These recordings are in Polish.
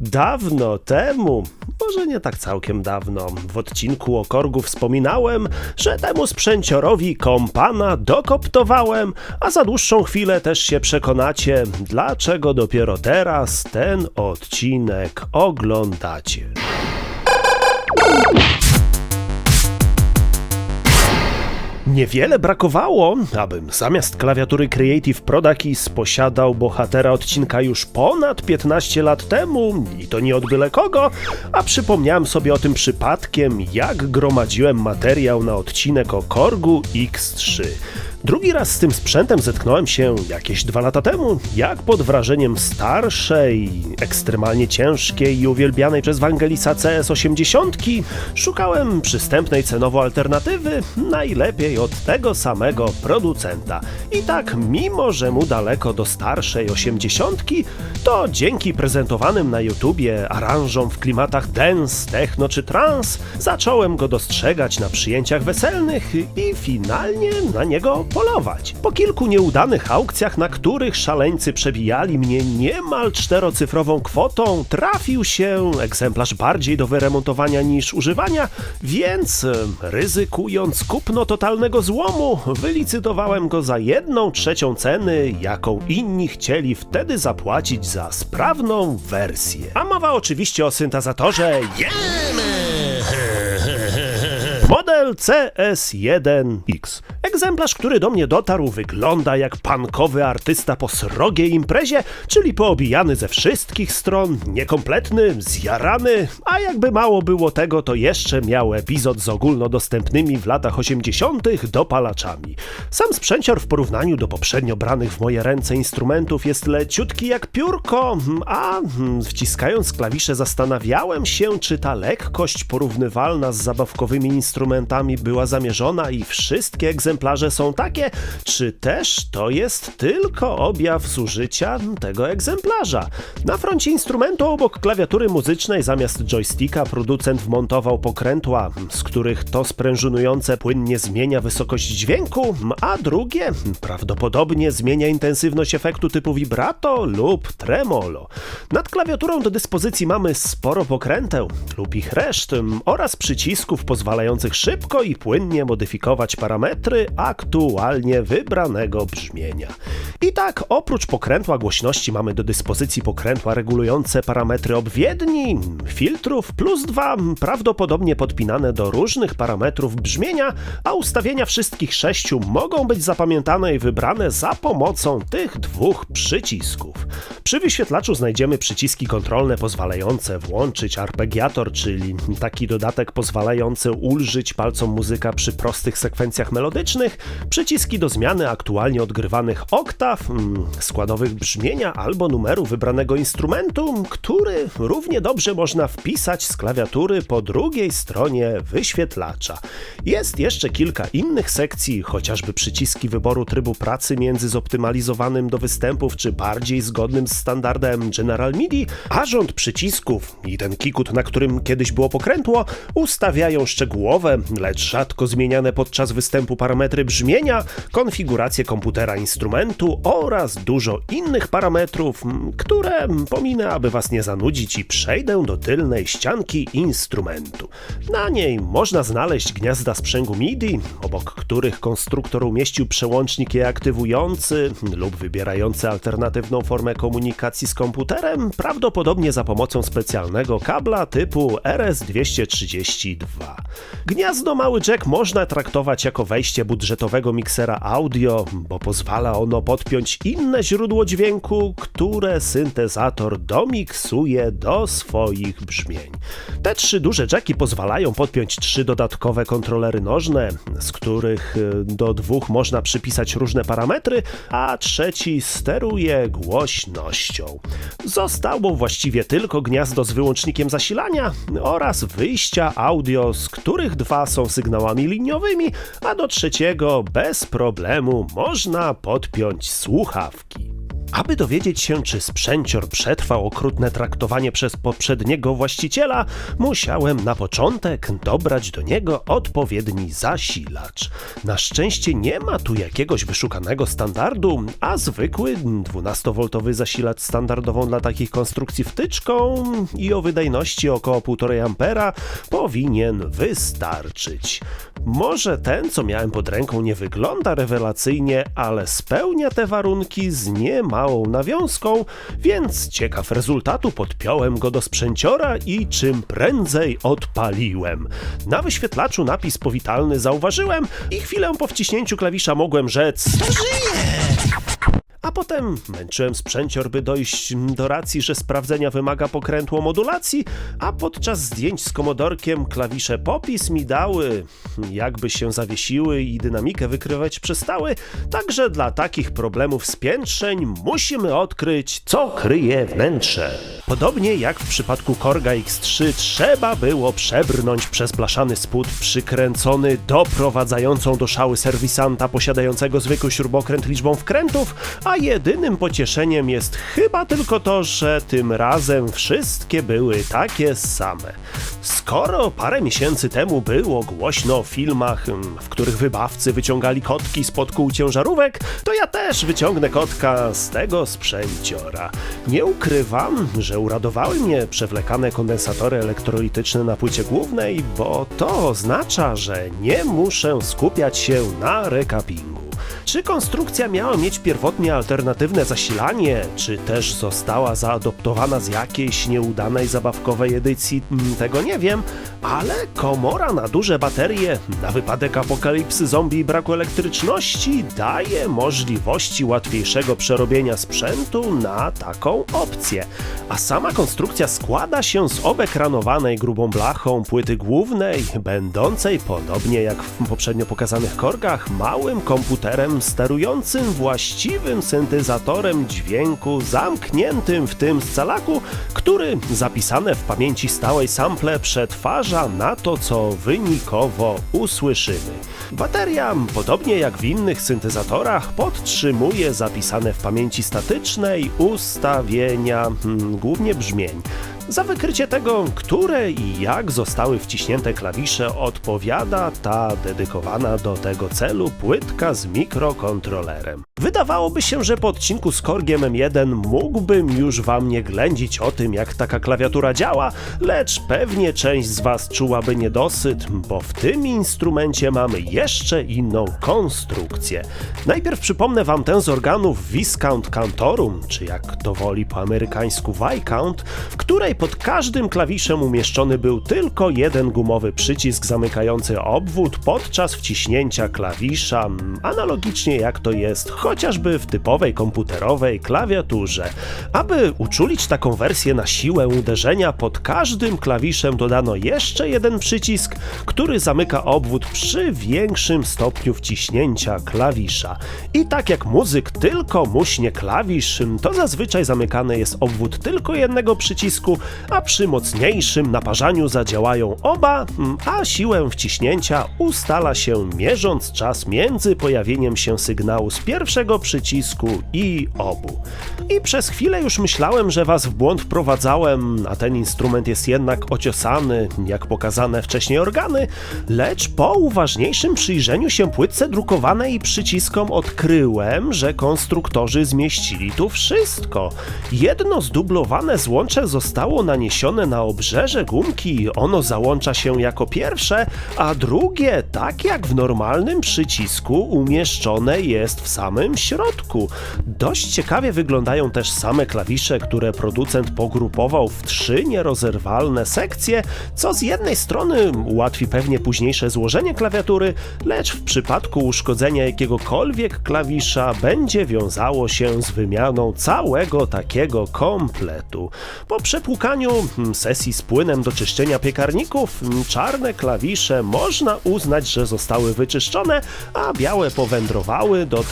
Dawno temu, może nie tak całkiem dawno, w odcinku o Korgu wspominałem, że temu sprzęciorowi kompana dokoptowałem, a za dłuższą chwilę też się przekonacie, dlaczego dopiero teraz ten odcinek oglądacie. Niewiele brakowało, abym zamiast klawiatury Creative Pro Keys posiadał bohatera odcinka już ponad 15 lat temu i to nie od byle kogo, a przypomniałem sobie o tym przypadkiem, jak gromadziłem materiał na odcinek o Korgu X3. Drugi raz z tym sprzętem zetknąłem się jakieś dwa lata temu, jak pod wrażeniem starszej, ekstremalnie ciężkiej i uwielbianej przez Wangelisa CS80 szukałem przystępnej cenowo alternatywy, najlepiej od tego samego producenta. I tak, mimo że mu daleko do starszej 80, to dzięki prezentowanym na YouTubie aranżom w klimatach dance, techno czy trance, zacząłem go dostrzegać na przyjęciach weselnych i finalnie na niego polować. Po kilku nieudanych aukcjach, na których szaleńcy przebijali mnie niemal czterocyfrową kwotą, trafił się egzemplarz bardziej do wyremontowania niż używania, więc ryzykując kupno totalnego złomu, wylicytowałem go za jedną trzecią ceny, jaką inni chcieli wtedy zapłacić za sprawną wersję. A mowa oczywiście o syntezatorze Model CS1X. Egzemplarz, który do mnie dotarł, wygląda jak pankowy artysta po srogiej imprezie, czyli poobijany ze wszystkich stron, niekompletny, zjarany, a jakby mało było tego, to jeszcze miał epizod z ogólnodostępnymi w latach 80. dopalaczami. Sam sprzęcior w porównaniu do poprzednio branych w moje ręce instrumentów jest leciutki jak piórko, a wciskając klawisze zastanawiałem się, czy ta lekkość porównywalna z zabawkowymi instrumentami była zamierzona i wszystkie egzemplarze są takie, czy też to jest tylko objaw zużycia tego egzemplarza. Na froncie instrumentu obok klawiatury muzycznej zamiast joysticka producent wmontował pokrętła, z których to sprężynujące płynnie zmienia wysokość dźwięku, a drugie prawdopodobnie zmienia intensywność efektu typu vibrato lub tremolo. Nad klawiaturą do dyspozycji mamy sporo pokręteł lub ich reszt oraz przycisków pozwalających szybko i płynnie modyfikować parametry aktualnie wybranego brzmienia. I tak, oprócz pokrętła głośności mamy do dyspozycji pokrętła regulujące parametry obwiedni, filtrów, plus dwa prawdopodobnie podpinane do różnych parametrów brzmienia, a ustawienia wszystkich sześciu mogą być zapamiętane i wybrane za pomocą tych dwóch przycisków. Przy wyświetlaczu znajdziemy przyciski kontrolne pozwalające włączyć arpeggiator, czyli taki dodatek pozwalający ulżyć palcom muzyka przy prostych sekwencjach melodycznych, przyciski do zmiany aktualnie odgrywanych oktaw, mm, składowych brzmienia albo numeru wybranego instrumentu, który równie dobrze można wpisać z klawiatury po drugiej stronie wyświetlacza. Jest jeszcze kilka innych sekcji, chociażby przyciski wyboru trybu pracy między zoptymalizowanym do występów czy bardziej zgodnym z standardem General MIDI, a rząd przycisków i ten kikut, na którym kiedyś było pokrętło, ustawiają szczegółowe, lecz rzadko zmieniane podczas występu parametry brzmienia, konfigurację komputera instrumentu oraz dużo innych parametrów, które pominę, aby was nie zanudzić i przejdę do tylnej ścianki instrumentu. Na niej można znaleźć gniazda sprzęgu MIDI, obok których konstruktor umieścił przełącznik je aktywujący lub wybierający alternatywną formę komunikacji z komputerem, prawdopodobnie za pomocą specjalnego kabla typu RS-232. Gniazdo mały jack można traktować jako wejście budżetowego miksera audio, bo pozwala ono podpiąć inne źródło dźwięku, które syntezator domiksuje do swoich brzmień. Te trzy duże jacki pozwalają podpiąć trzy dodatkowe kontrolery nożne, z których y, do dwóch można przypisać różne parametry, a trzeci steruje głośnością. Zostało właściwie tylko gniazdo z wyłącznikiem zasilania oraz wyjścia audio, z których dwa są sygnałami liniowymi, a do trzeciego bez problemu można podpiąć słuchawki. Aby dowiedzieć się, czy sprzęcior przetrwał okrutne traktowanie przez poprzedniego właściciela, musiałem na początek dobrać do niego odpowiedni zasilacz. Na szczęście nie ma tu jakiegoś wyszukanego standardu, a zwykły 12V zasilacz standardową dla takich konstrukcji wtyczką i o wydajności około 1,5 A powinien wystarczyć. Może ten, co miałem pod ręką, nie wygląda rewelacyjnie, ale spełnia te warunki z niemałą nawiązką, więc ciekaw rezultatu podpiąłem go do sprzęciora i czym prędzej odpaliłem. Na wyświetlaczu napis powitalny zauważyłem i chwilę po wciśnięciu klawisza mogłem rzec a potem męczyłem sprzęcior, by dojść do racji, że sprawdzenia wymaga pokrętło modulacji, a podczas zdjęć z komodorkiem klawisze popis mi dały, jakby się zawiesiły i dynamikę wykrywać przestały, także dla takich problemów spiętrzeń musimy odkryć, co kryje wnętrze. Podobnie jak w przypadku Korga X3 trzeba było przebrnąć przez blaszany spód przykręcony doprowadzającą do szału serwisanta posiadającego zwykły śrubokręt liczbą wkrętów, a jedynym pocieszeniem jest chyba tylko to, że tym razem wszystkie były takie same. Skoro parę miesięcy temu było głośno o filmach, mm, w których wybawcy wyciągali kotki spod kół ciężarówek, to ja też wyciągnę kotka z tego sprzęciora. Nie ukrywam, że uradowały mnie przewlekane kondensatory elektrolityczne na płycie głównej, bo to oznacza, że nie muszę skupiać się na rekapingu. Czy konstrukcja miała mieć pierwotnie alternatywne zasilanie, czy też została zaadoptowana z jakiejś nieudanej zabawkowej edycji, mm, tego nie wiem, ale komora na duże baterie na wypadek apokalipsy zombie i braku elektryczności daje możliwości łatwiejszego przerobienia sprzętu na taką opcję. A sama konstrukcja składa się z obekranowanej grubą blachą płyty głównej, będącej podobnie jak w poprzednio pokazanych korgach małym komputerem sterującym właściwym syntezatorem dźwięku zamkniętym w tym scalaku, który zapisane w pamięci stałej sample przetwarza na to, co wynikowo usłyszymy. Bateria, podobnie jak w innych syntezatorach, podtrzymuje zapisane w pamięci statycznej ustawienia, hmm, głównie brzmień. Za wykrycie tego, które i jak zostały wciśnięte klawisze, odpowiada ta dedykowana do tego celu płytka z mikrokontrolerem. Wydawałoby się, że po odcinku z Korgiem M1 mógłbym już wam nie ględzić o tym, jak taka klawiatura działa, lecz pewnie część z was czułaby niedosyt, bo w tym instrumencie mamy jeszcze inną konstrukcję. Najpierw przypomnę wam tę z organów Viscount Cantorum, czy jak to woli po amerykańsku Viscount, w której pod każdym klawiszem umieszczony był tylko jeden gumowy przycisk zamykający obwód podczas wciśnięcia klawisza, analogicznie jak to jest chociażby w typowej komputerowej klawiaturze. Aby uczulić taką wersję na siłę uderzenia, pod każdym klawiszem dodano jeszcze jeden przycisk, który zamyka obwód przy większym stopniu wciśnięcia klawisza. I tak jak muzyk tylko muśnie klawisz, to zazwyczaj zamykany jest obwód tylko jednego przycisku, a przy mocniejszym naparzaniu zadziałają oba, a siłę wciśnięcia ustala się mierząc czas między pojawieniem się sygnału z pierwszego przycisku i obu. I przez chwilę już myślałem, że was w błąd wprowadzałem, a ten instrument jest jednak ociosany, jak pokazane wcześniej organy, lecz po uważniejszym przyjrzeniu się płytce drukowanej przyciskom odkryłem, że konstruktorzy zmieścili tu wszystko. Jedno zdublowane złącze zostało naniesione na obrzeże gumki ono załącza się jako pierwsze, a drugie, tak jak w normalnym przycisku, umieszczone jest w samym środku. Dość ciekawie wyglądają też same klawisze, które producent pogrupował w trzy nierozerwalne sekcje, co z jednej strony ułatwi pewnie późniejsze złożenie klawiatury, lecz w przypadku uszkodzenia jakiegokolwiek klawisza będzie wiązało się z wymianą całego takiego kompletu. Po przepłukaniu przepłukaniu mm, sesji z płynem do czyszczenia piekarników mm, czarne klawisze można uznać, że zostały wyczyszczone, a białe powędrowały do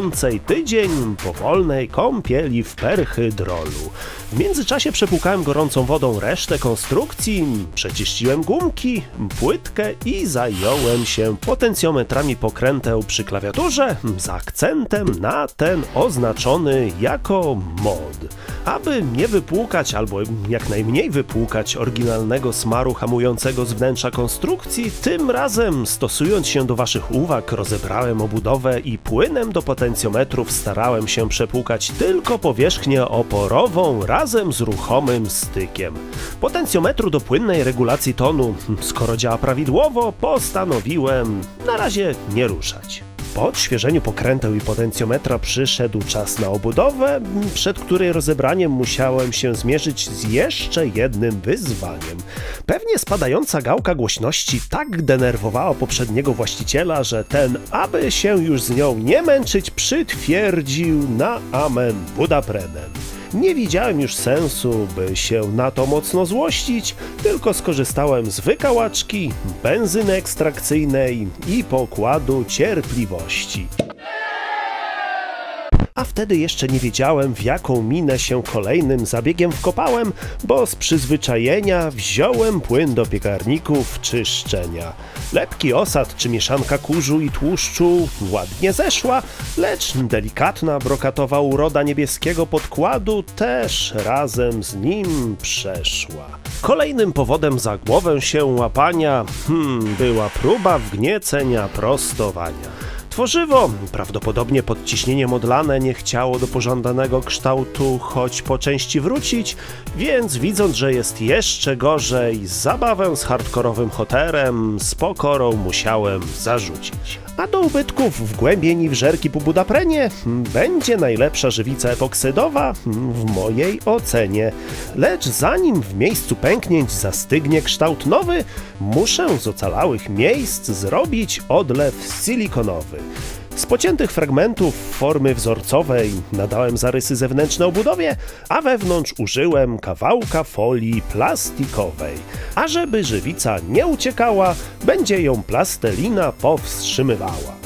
trwającej tydzień powolnej kąpieli w perhydrolu. W międzyczasie przepłukałem gorącą wodą resztę konstrukcji, przeczyściłem gumki, płytkę i zająłem się potencjometrami pokręteł przy klawiaturze z akcentem na ten oznaczony jako mod. Aby nie wypłukać albo jak najmniej wypłukać oryginalnego smaru hamującego z wnętrza konstrukcji, tym razem stosując się do waszych uwag rozebrałem obudowę i płynem do potencjometrów starałem się przepłukać tylko powierzchnię oporową razem z ruchomym stykiem. Potencjometru do płynnej regulacji tonu, skoro działa prawidłowo, postanowiłem na razie nie ruszać. Po odświeżeniu pokręteł i potencjometra przyszedł czas na obudowę, przed której rozebraniem musiałem się zmierzyć z jeszcze jednym wyzwaniem. Pewnie spadająca gałka głośności tak denerwowała poprzedniego właściciela, że ten, aby się już z nią nie męczyć, przytwierdził na amen Budaprenem. Nie widziałem już sensu, by się na to mocno złościć, tylko skorzystałem z wykałaczki, benzyny ekstrakcyjnej i pokładu cierpliwości. A wtedy jeszcze nie wiedziałem, w jaką minę się kolejnym zabiegiem wkopałem, bo z przyzwyczajenia wziąłem płyn do piekarników czyszczenia. Lepki osad czy mieszanka kurzu i tłuszczu ładnie zeszła, lecz delikatna brokatowa uroda niebieskiego podkładu też razem z nim przeszła. Kolejnym powodem za głowę się łapania hmm, była próba wgniecenia prostowania. Tworzywo, prawdopodobnie pod ciśnieniem odlane, nie chciało do pożądanego kształtu choć po części wrócić, więc widząc, że jest jeszcze gorzej, zabawę z hardkorowym hoterem z pokorą musiałem zarzucić. A do ubytków wgłębień i wżerki po budaprenie będzie najlepsza żywica epoksydowa w mojej ocenie. Lecz zanim w miejscu pęknięć zastygnie kształt nowy, muszę z ocalałych miejsc zrobić odlew silikonowy. Z pociętych fragmentów formy wzorcowej nadałem zarysy zewnętrzne obudowie, a wewnątrz użyłem kawałka folii plastikowej. A żeby żywica nie uciekała, będzie ją plastelina powstrzymywała.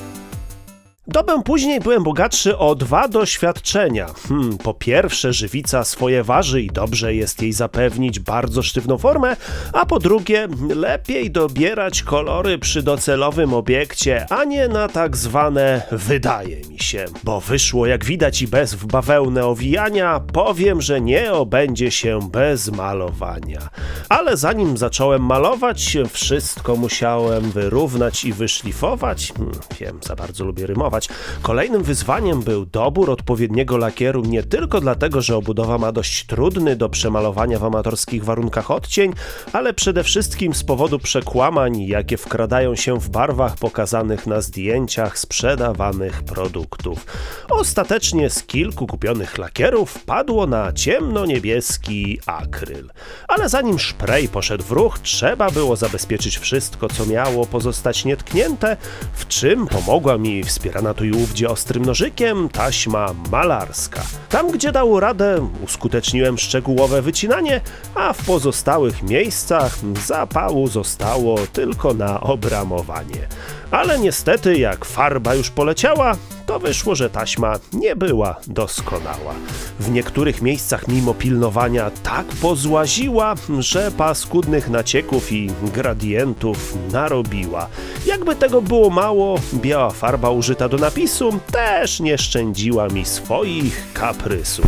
Dobę później byłem bogatszy o dwa doświadczenia. Hmm, po pierwsze, żywica swoje waży i dobrze jest jej zapewnić bardzo sztywną formę, a po drugie, lepiej dobierać kolory przy docelowym obiekcie, a nie na tak zwane wydaje mi się. Bo wyszło jak widać i bez w bawełnę owijania, powiem, że nie obędzie się bez malowania. Ale zanim zacząłem malować, wszystko musiałem wyrównać i wyszlifować. Hmm, wiem, za bardzo lubię rymować. Kolejnym wyzwaniem był dobór odpowiedniego lakieru nie tylko dlatego, że obudowa ma dość trudny do przemalowania w amatorskich warunkach odcień, ale przede wszystkim z powodu przekłamań, jakie wkradają się w barwach pokazanych na zdjęciach sprzedawanych produktów. Ostatecznie z kilku kupionych lakierów padło na ciemno-niebieski akryl. Ale zanim szprej poszedł w ruch, trzeba było zabezpieczyć wszystko, co miało pozostać nietknięte, w czym pomogła mi wspierana tu i ówdzie ostrym nożykiem taśma malarska. Tam, gdzie dało radę, uskuteczniłem szczegółowe wycinanie, a w pozostałych miejscach zapału zostało tylko na obramowanie. Ale niestety, jak farba już poleciała, to wyszło, że taśma nie była doskonała. W niektórych miejscach, mimo pilnowania, tak pozłaziła, że paskudnych nacieków i gradientów narobiła. Jakby tego było mało, biała farba użyta do napisu też nie szczędziła mi swoich kaprysów.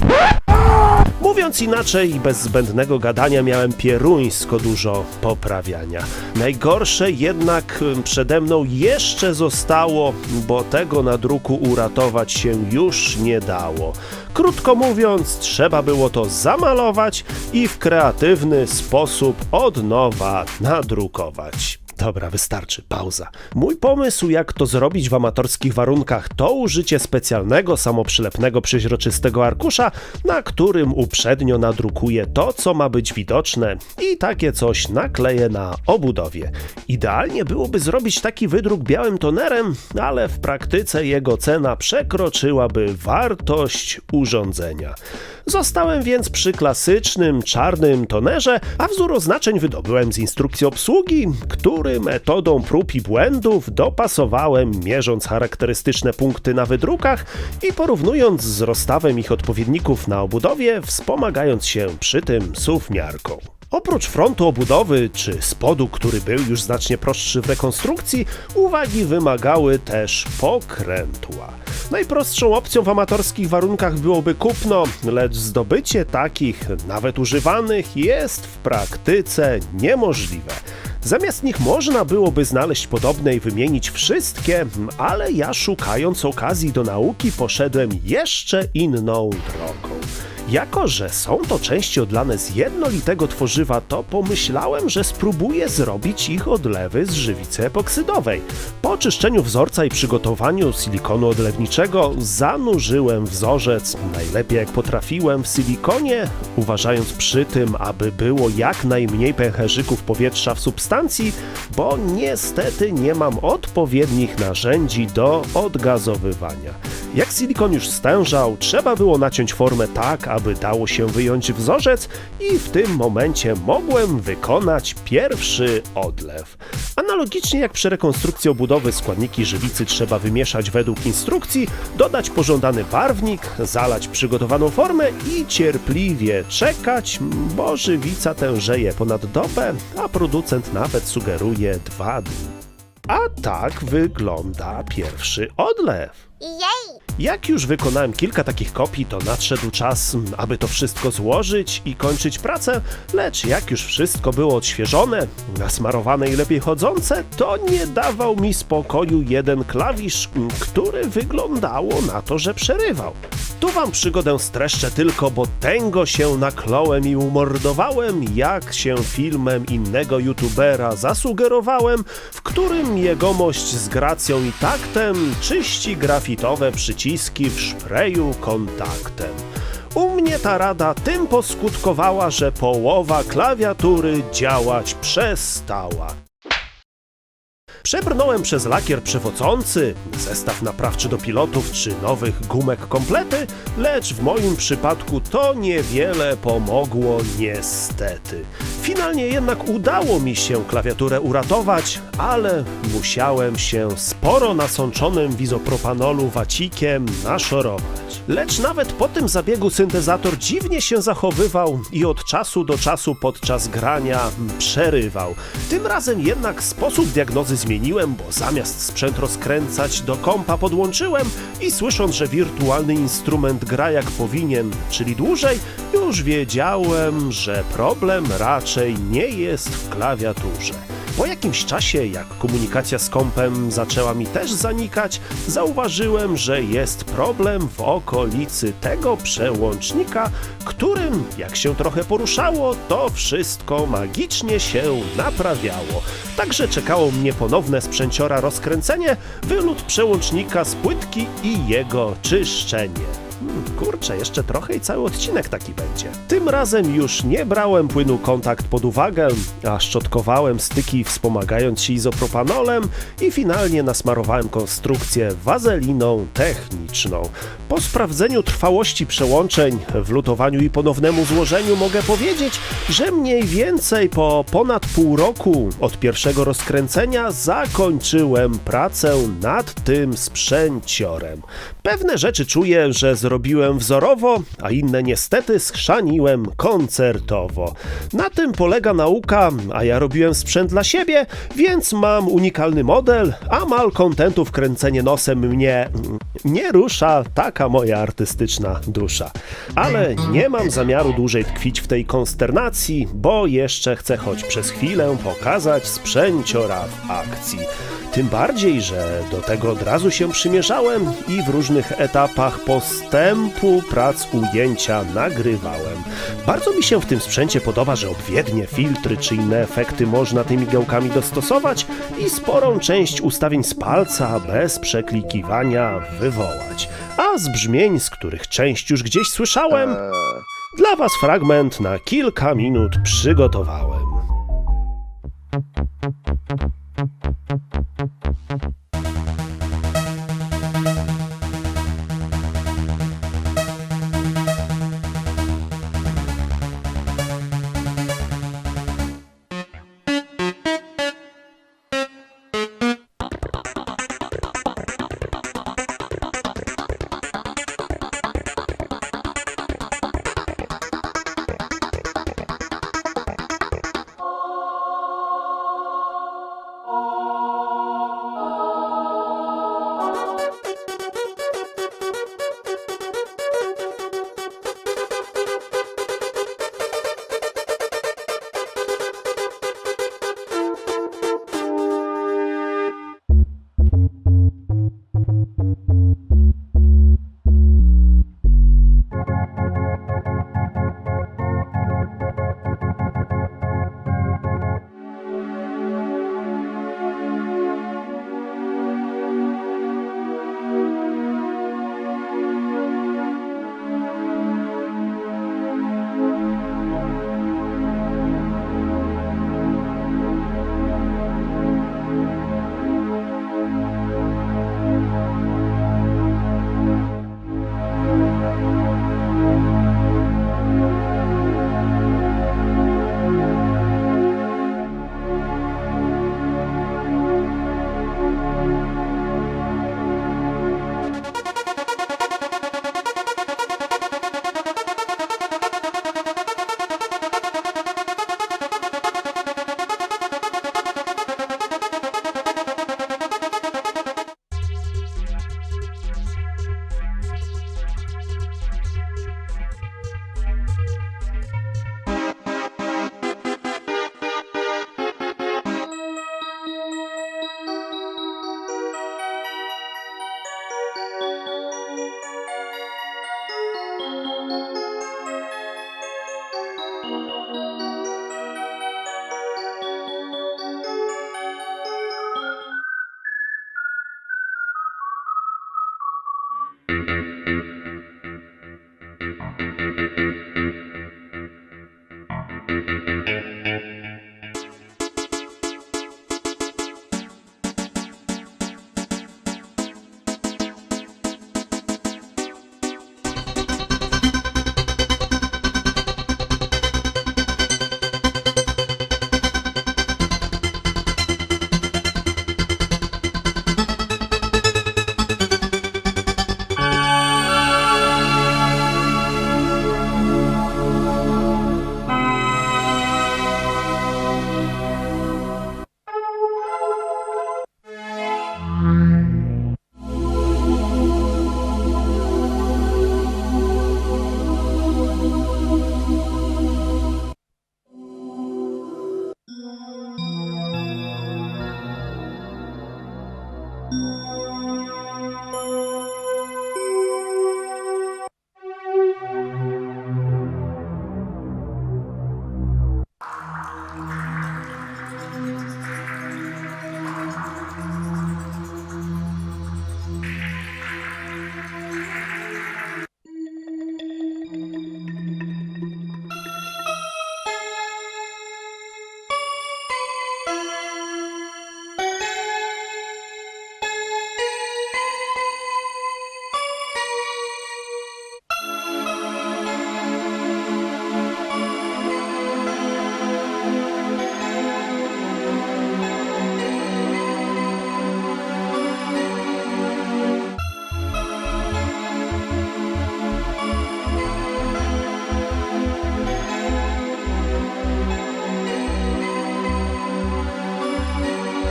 Mówiąc inaczej, bez zbędnego gadania miałem pieruńsko dużo poprawiania. Najgorsze jednak przede mną jeszcze zostało, bo tego na druku uratować się już nie dało. Krótko mówiąc, trzeba było to zamalować i w kreatywny sposób od nowa nadrukować. Dobra, wystarczy, pauza. Mój pomysł, jak to zrobić w amatorskich warunkach, to użycie specjalnego, samoprzylepnego, przeźroczystego arkusza, na którym uprzednio nadrukuję to, co ma być widoczne i takie coś nakleję na obudowie. Idealnie byłoby zrobić taki wydruk białym tonerem, ale w praktyce jego cena przekroczyłaby wartość urządzenia. Zostałem więc przy klasycznym czarnym tonerze, a wzór oznaczeń wydobyłem z instrukcji obsługi, który metodą prób i błędów dopasowałem, mierząc charakterystyczne punkty na wydrukach i porównując z rozstawem ich odpowiedników na obudowie, wspomagając się przy tym suwmiarką. Oprócz frontu obudowy czy spodu, który był już znacznie prostszy w rekonstrukcji, uwagi wymagały też pokrętła. Najprostszą opcją w amatorskich warunkach byłoby kupno, lecz zdobycie takich, nawet używanych, jest w praktyce niemożliwe. Zamiast nich można byłoby znaleźć podobne i wymienić wszystkie, ale ja szukając okazji do nauki poszedłem jeszcze inną drogą. Jako, że są to części odlane z jednolitego tworzywa, to pomyślałem, że spróbuję zrobić ich odlewy z żywicy epoksydowej. Po oczyszczeniu wzorca i przygotowaniu silikonu odlewniczego zanurzyłem wzorzec, najlepiej jak potrafiłem, w silikonie, uważając przy tym, aby było jak najmniej pęcherzyków powietrza w substancji, bo niestety nie mam odpowiednich narzędzi do odgazowywania. Jak silikon już stężał, trzeba było naciąć formę tak, aby dało się wyjąć wzorzec i w tym momencie mogłem wykonać pierwszy odlew. Analogicznie jak przy rekonstrukcji obudowy składniki żywicy trzeba wymieszać według instrukcji, dodać pożądany barwnik, zalać przygotowaną formę i cierpliwie czekać, bo żywica tężeje ponad dobę, a producent nawet sugeruje dwa dni. A tak wygląda pierwszy odlew. Jej! Jak już wykonałem kilka takich kopii, to nadszedł czas, aby to wszystko złożyć i kończyć pracę, lecz jak już wszystko było odświeżone, nasmarowane i lepiej chodzące, to nie dawał mi spokoju jeden klawisz, który wyglądało na to, że przerywał. Tu wam przygodę streszczę tylko, bo tęgo się nakląłem i umordowałem, jak się filmem innego youtubera zasugerowałem, w którym jegomość z gracją i taktem czyści grafitowe przyciski w szpreju kontaktem. U mnie ta rada tym poskutkowała, że połowa klawiatury działać przestała. Przebrnąłem przez lakier przewodzący, zestaw naprawczy do pilotów czy nowych gumek komplety, lecz w moim przypadku to niewiele pomogło niestety. Finalnie jednak udało mi się klawiaturę uratować, ale musiałem się sporo nasączonym w izopropanolu wacikiem naszorować. Lecz nawet po tym zabiegu syntezator dziwnie się zachowywał i od czasu do czasu podczas grania przerywał. Tym razem jednak sposób diagnozy zmieniłem, bo zamiast sprzęt rozkręcać do kompa podłączyłem i słysząc, że wirtualny instrument gra jak powinien, czyli dłużej, już wiedziałem, że problem raczej nie jest w klawiaturze. Po jakimś czasie, jak komunikacja z kompem zaczęła mi też zanikać, zauważyłem, że jest problem w okolicy tego przełącznika, którym, jak się trochę poruszało, to wszystko magicznie się naprawiało. Także czekało mnie ponowne sprzęciora rozkręcenie, wylot przełącznika z płytki i jego czyszczenie. Hmm, kurczę, jeszcze trochę i cały odcinek taki będzie. Tym razem już nie brałem płynu kontakt pod uwagę, a szczotkowałem styki wspomagając się izopropanolem i finalnie nasmarowałem konstrukcję wazeliną techniczną. Po sprawdzeniu trwałości przełączeń, wlutowaniu i ponownemu złożeniu mogę powiedzieć, że mniej więcej po ponad pół roku od pierwszego rozkręcenia zakończyłem pracę nad tym sprzęciorem. Pewne rzeczy czuję, że zrobiłem wzorowo, a inne niestety schrzaniłem koncertowo. Na tym polega nauka, a ja robiłem sprzęt dla siebie, więc mam unikalny model, a malkontentów kręcenie nosem mnie nie rusza taka moja artystyczna dusza. Ale nie mam zamiaru dłużej tkwić w tej konsternacji, bo jeszcze chcę choć przez chwilę pokazać sprzęciora w akcji. Tym bardziej, że do tego od razu się przymierzałem i w różnych etapach postępu prac ujęcia nagrywałem. Bardzo mi się w tym sprzęcie podoba, że odpowiednie filtry czy inne efekty można tymi gałkami dostosować i sporą część ustawień z palca bez przeklikiwania wywołać. A z brzmień, z których część już gdzieś słyszałem, dla Was fragment na kilka minut przygotowałem.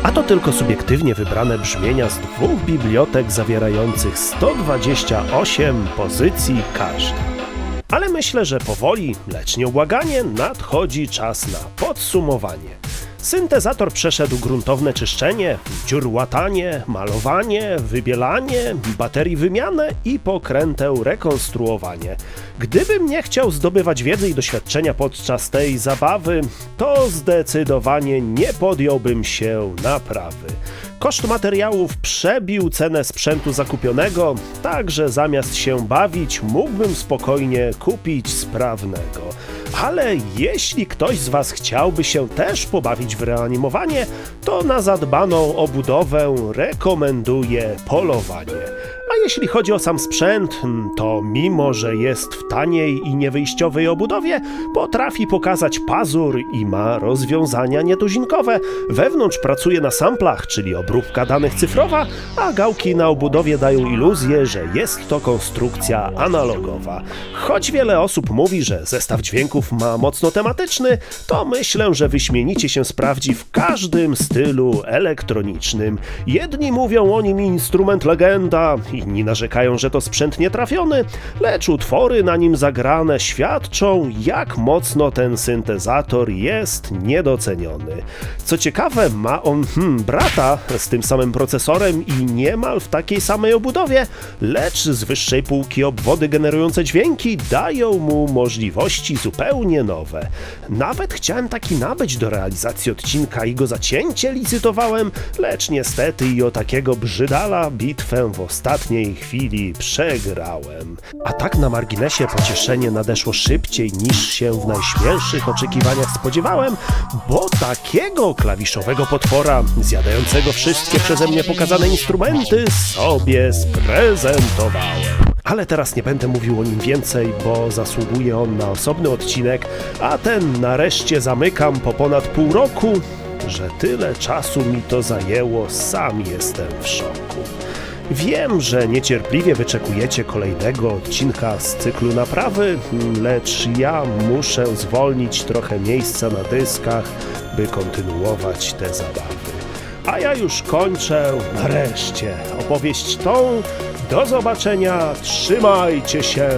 A to tylko subiektywnie wybrane brzmienia z dwóch bibliotek zawierających 128 pozycji każda. Ale myślę, że powoli, lecz nieubłaganie nadchodzi czas na podsumowanie. Syntezator przeszedł gruntowne czyszczenie, dziur łatanie, malowanie, wybielanie, baterii wymianę i pokrętę rekonstruowanie. Gdybym nie chciał zdobywać wiedzy i doświadczenia podczas tej zabawy, to zdecydowanie nie podjąłbym się naprawy. Koszt materiałów przebił cenę sprzętu zakupionego, tak że zamiast się bawić, mógłbym spokojnie kupić sprawnego. Ale jeśli ktoś z Was chciałby się też pobawić w reanimowanie, to na zadbaną obudowę rekomenduję polowanie. A jeśli chodzi o sam sprzęt, to mimo, że jest w taniej i niewyjściowej obudowie, potrafi pokazać pazur i ma rozwiązania nietuzinkowe. Wewnątrz pracuje na samplach, czyli obróbka danych cyfrowa, a gałki na obudowie dają iluzję, że jest to konstrukcja analogowa. Choć wiele osób mówi, że zestaw dźwięków ma mocno tematyczny, to myślę, że wyśmienicie się sprawdzi w każdym stylu elektronicznym. Jedni mówią o nim instrument legenda, inni narzekają, że to sprzęt nietrafiony, lecz utwory na nim zagrane świadczą, jak mocno ten syntezator jest niedoceniony. Co ciekawe, ma on hmm, brata z tym samym procesorem i niemal w takiej samej obudowie, lecz z wyższej półki obwody generujące dźwięki dają mu możliwości zupełnie nowe. Nawet chciałem taki nabyć do realizacji odcinka i go zacięcie licytowałem, lecz niestety i o takiego brzydala bitwę w ostatniej chwili przegrałem. A tak na marginesie pocieszenie nadeszło szybciej niż się w najśmielszych oczekiwaniach spodziewałem, bo takiego klawiszowego potwora, zjadającego wszystkie przeze mnie pokazane instrumenty, sobie sprezentowałem. Ale teraz nie będę mówił o nim więcej, bo zasługuje on na osobny odcinek, a ten nareszcie zamykam po ponad pół roku. Że tyle czasu mi to zajęło, sam jestem w szoku. Wiem, że niecierpliwie wyczekujecie kolejnego odcinka z cyklu naprawy, lecz ja muszę zwolnić trochę miejsca na dyskach, by kontynuować te zabawy. A ja już kończę nareszcie opowieść tą. Do zobaczenia, trzymajcie się.